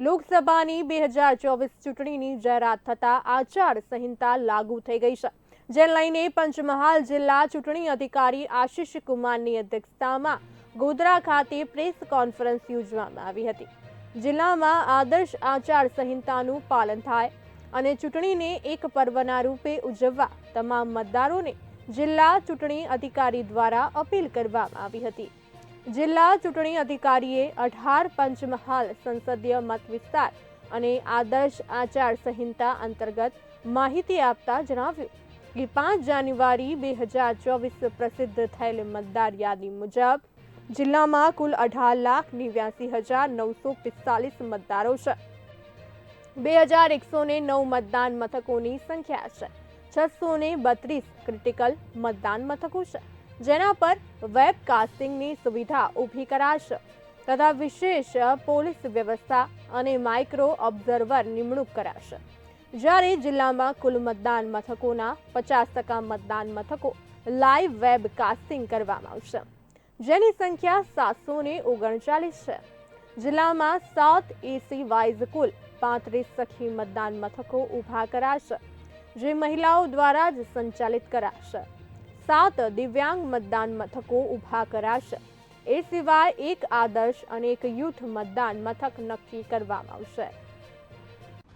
લોકસભાની બે હજાર ચોવીસ ચૂંટણીની જાહેરાત થતાં આચાર સંહિતા લાગુ થઈ ગઈ છે જે લઈને પંચમહાલ જિલ્લા ચૂંટણી અધિકારી આશિષ કુમારની અધ્યક્ષતામાં ગોધરા ખાતે પ્રેસ કોન્ફરન્સ યોજવામાં આવી હતી. જિલ્લામાં આદર્શ આચાર સંહિતાનું પાલન થાય અને ચૂંટણીને એક પર્વના રૂપે ઉજવવા તમામ મતદારોને જિલ્લા ચૂંટણી અધિકારી દ્વારા અપીલ કરવામાં આવી હતી. જિલ્લા ચૂંટણી અધિકારીએ અઢાર પંચમહાલ સંસદીય મત વિસ્તાર અને આદર્શ આચાર સંહિતા અંતર્ગત માહિતી આપતા જણાવ્યું કે પાંચ જાન્યુઆરી બે હજાર ચોવીસ પ્રસિદ્ધ થયેલ મતદાર યાદી મુજબ જિલ્લામાં કુલ અઢાર લાખ નેવ્યાસી હજાર નવસો પિસ્તાલીસ મતદારો છે. બે હજાર એકસો ને નવ મતદાન મથકોની સંખ્યા છે. છસો ને બત્રીસ ક્રિટિકલ મતદાન મથકો છે. જેના પર વેબકાસ્ટિંગની સુવિધા ઊભી કરાશે. તથા વિશેષ પોલીસ વ્યવસ્થા અને માઇક્રો ઓબ્ઝર્વર નિમણૂક કરાશે. જ્યારે જિલ્લામાં કુલ મતદાન મથકોના પચાસ ટકા મતદાન મથકો લાઈવ વેબકાસ્ટિંગ કરવામાં આવશે. જેની સંખ્યા સાતસો ને ઓગણચાલીસ છે. જિલ્લામાં સાત એસી વાઇઝ કુલ પાંત્રીસ સખી મતદાન મથકો ઊભા કરાશે, જે મહિલાઓ દ્વારા જ સંચાલિત કરાશે. સાત દિવ્યાંગ મતદાન મથકો ઊભા કરાશે. એ સિવાય એક આદર્શ અને એક યુથ મતદાન મથક નક્કી કરવામાં આવશે.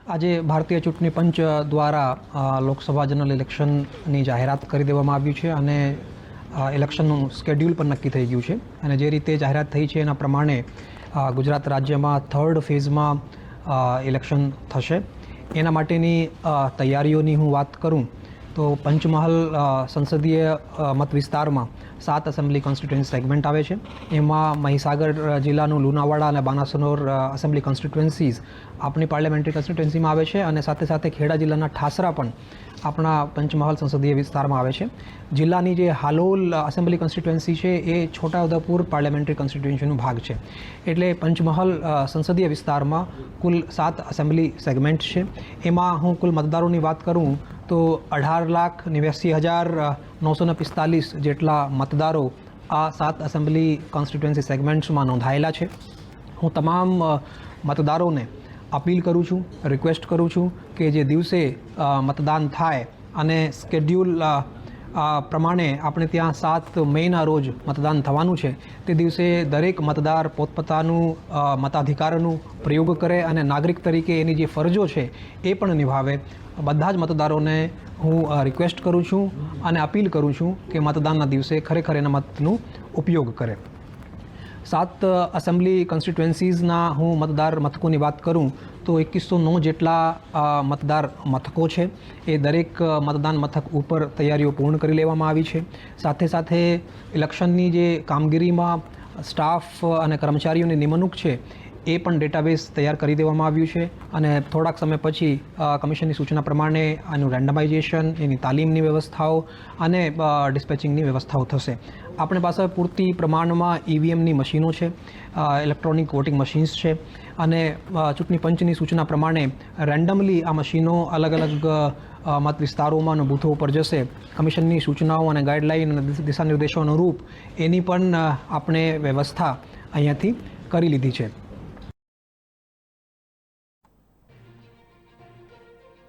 આજે ભારતીય ચૂંટણી પંચ દ્વારા લોકસભા જનરલ ઇલેક્શનની જાહેરાત કરી દેવામાં આવ્યું છે અને ઇલેક્શનનું સ્કેડ્યુલ પણ નક્કી થઈ ગયું છે. અને જે રીતે જાહેરાત થઈ છે એના પ્રમાણે ગુજરાત રાજ્યમાં થર્ડ ફેઝમાં ઇલેક્શન થશે. એના માટેની તૈયારીઓની હું વાત કરું તો પંચમહાલ સંસદીય મત વિસ્તારમાં સાત એસેમ્બલી કોન્સ્ટિટ્યુન્સી સેગમેન્ટ આવે છે. એમાં મહીસાગર જિલ્લાનું લુણાવાડા અને બાનાસનોર એસેમ્બલી કોન્સ્ટિટ્યુએન્સીઝ આપણી પાર્લામેન્ટરી કોન્સ્ટિટ્યુએન્સીમાં આવે છે અને સાથે સાથે ખેડા જિલ્લાના ઠાસરા પણ આપણા પંચમહાલ સંસદીય વિસ્તારમાં આવે છે. જિલ્લાની જે હાલોલ એસેમ્બલી કોન્સ્ટિટ્યુએન્સી છે એ છોટાઉદેપુર પાર્લામેન્ટરી કોન્સ્ટિટ્યુએન્સીનો ભાગ છે. એટલે પંચમહાલ સંસદીય વિસ્તારમાં કુલ સાત એસેમ્બલી સેગમેન્ટ છે. એમાં હું કુલ મતદારોની વાત કરું તો અઢાર લાખ નેવ્યાસી હજાર નવસો પિસ્તાલીસ જેટલા મતદારો આ સાત એસેમ્બલી કોન્સ્ટિટ્યુન્સી સેગમેન્ટ્સમાં નોંધાયેલા છે. હું તમામ મતદારોને અપીલ કરું છું રિક્વેસ્ટ કરું છું કે જે દિવસે મતદાન થાય અને સ્કેડ્યુલ પ્રમાણે આપણે ત્યાં સાત મેના રોજ મતદાન થવાનું છે. તે દિવસે દરેક મતદાર પોતપોતાનું મતાધિકારનું પ્રયોગ કરે અને નાગરિક તરીકે એની જે ફરજો છે એ પણ નિભાવે. બધા જ મતદારોને હું રિક્વેસ્ટ કરું છું અને અપીલ કરું છું કે મતદાનના દિવસે ખરેખર એના મતનું ઉપયોગ કરે. સાત એસેમ્બલી કોન્સ્ટિટ્યુએન્સીઝના હું મતદાર મથકોની વાત કરું, તો એકવીસો નવ જેટલા મતદાર મથકો છે. એ દરેક મતદાન મથક ઉપર તૈયારીઓ પૂર્ણ કરી લેવામાં આવી છે. સાથે સાથે ઇલેક્શનની જે કામગીરીમાં સ્ટાફ અને કર્મચારીઓની નિમણૂક છે, એ પણ ડેટાબેઝ તૈયાર કરી દેવામાં આવ્યું છે અને થોડાક સમય પછી કમિશનની સૂચના પ્રમાણે આનું રેન્ડમાઇઝેશન એની તાલીમની વ્યવસ્થાઓ અને ડિસ્પેચિંગની વ્યવસ્થાઓ થશે. આપણી પાસે પૂરતી પ્રમાણમાં ઈવીએમની મશીનો છે ઇલેક્ટ્રોનિક વોટિંગ મશીન્સ છે અને ચૂંટણી પંચની સૂચના પ્રમાણે રેન્ડમલી આ મશીનો અલગ અલગ મત વિસ્તારોમાં અને બૂથો ઉપર જશે. કમિશનની સૂચનાઓ અને ગાઈડલાઈન અને દિશા- દિશાનિર્દેશો અનુરૂપ એની પણ આપણે વ્યવસ્થા અહીંયાથી કરી લીધી છે.